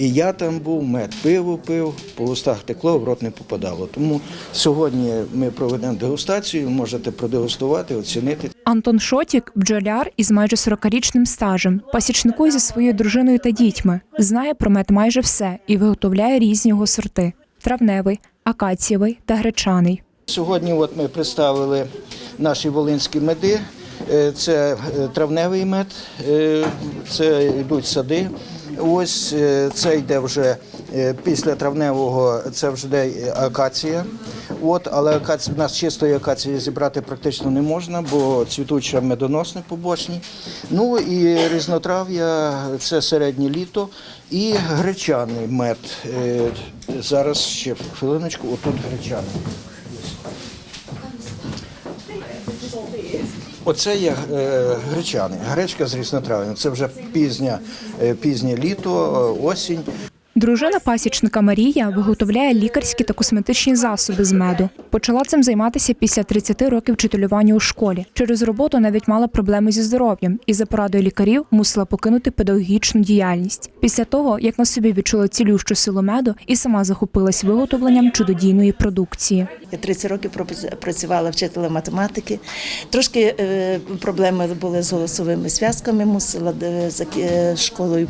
І я там був, мед пиво пив, по устах текло, в рот не попадало. Тому сьогодні ми проведемо дегустацію, можете продегустувати, оцінити. Антон Шотік бджоляр із майже 40-річним стажем, пасічникує зі своєю дружиною та дітьми. Знає про мед майже все і виготовляє різні його сорти: травневий, акацієвий та гречаний. Сьогодні от ми представили наші волинські меди. Е, Це е, травневий мед, е, це йдуть сади. Ось е, це йде вже е, після травневого, це вже йде акація. От, але акація, в нас чистої акації зібрати практично не можна, бо цвітуча медоносне побочні. Ну і різнотрав'я це середнє літо і гречаний мед. Е, Зараз ще хвилиночку, отут гречаний. Оце є е, гречани, гречка з різнотрав'ям. Це вже пізня, е, пізнє літо, е, осінь. Дружина пасічника Марія виготовляє лікарські та косметичні засоби з меду. Почала цим займатися після 30 років вчителювання у школі. Через роботу навіть мала проблеми зі здоров'ям і за порадою лікарів мусила покинути педагогічну діяльність. Після того, як на собі відчула цілющу силу меду, і сама захопилась виготовленням чудодійної продукції. Я 30 років працювала вчителем математики. Трошки е, проблеми були з голосовими зв'язками, мусила е, е, школою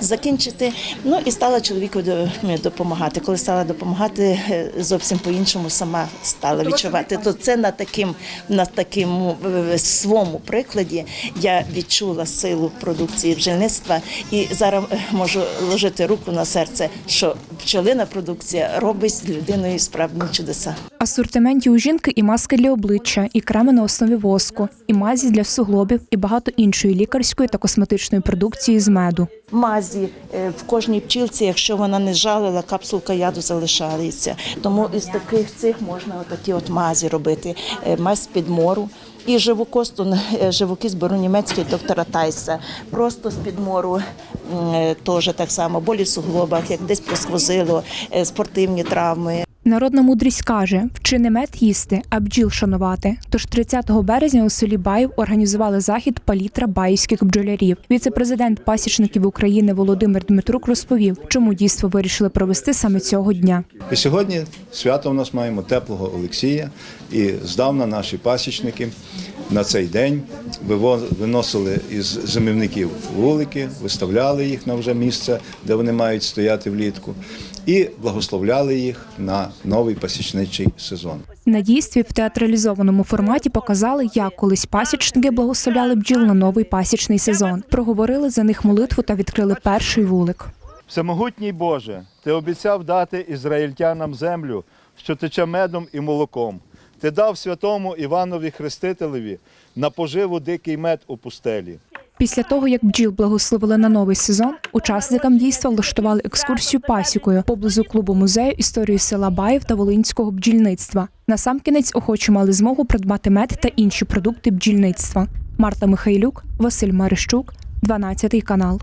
закінчити. Ну і стала чоловіку до- допомагати. Коли стала допомагати, зовсім по-іншому сама стала відчувати. То це на таким, на такому своєму прикладі я відчула силу продукції бджільництва і зараз можу ложити руку на серце, що пчелина продукція робить з людиною справді чудеса. Асортименті у жінки і маски для обличчя, і креми на основі воску, і мазі для суглобів, і багато іншої лікарської та косметичної продукції з меду. Мазі е, в кожній пчілці, якщо вона не жалила, капсулка яду залишається. Тому із таких цих можна отакі от мазі робити. Е, Мазь під мору. І живокостун, е, живокіс беру німецький доктора Тайса. Просто з підмору теж так само, болі в суглобах, як десь просквозило, е, спортивні травми. Народна мудрість каже: вчи не мед їсти, а бджіл шанувати. Тож 30 березня у селі Баїв організували захід палітра баївських бджолярів. Віце-президент пасічників України Володимир Дмитрук розповів, чому дійство вирішили провести саме цього дня. І сьогодні свято у нас маємо теплого Олексія, і здавна наші пасічники на цей день виносили із зимівників вулики, виставляли їх на вже місце, де вони мають стояти влітку, і благословляли їх на новий пасічничий сезон. На дійстві в театралізованому форматі показали, як колись пасічники благословляли бджіл на новий пасічний сезон. Проговорили за них молитву та відкрили перший вулик. Всемогутній Боже, Ти обіцяв дати ізраїльтянам землю, що тече медом і молоком. Ти дав святому Іванові Хрестителеві на поживу дикий мед у пустелі. Після того, як бджіл благословили на новий сезон, учасникам дійства влаштували екскурсію пасікою поблизу клубу музею історії села Баїв та волинського бджільництва. Насамкінець охочі мали змогу придбати мед та інші продукти бджільництва. Марта Михайлюк, Василь Марищук, 12 канал.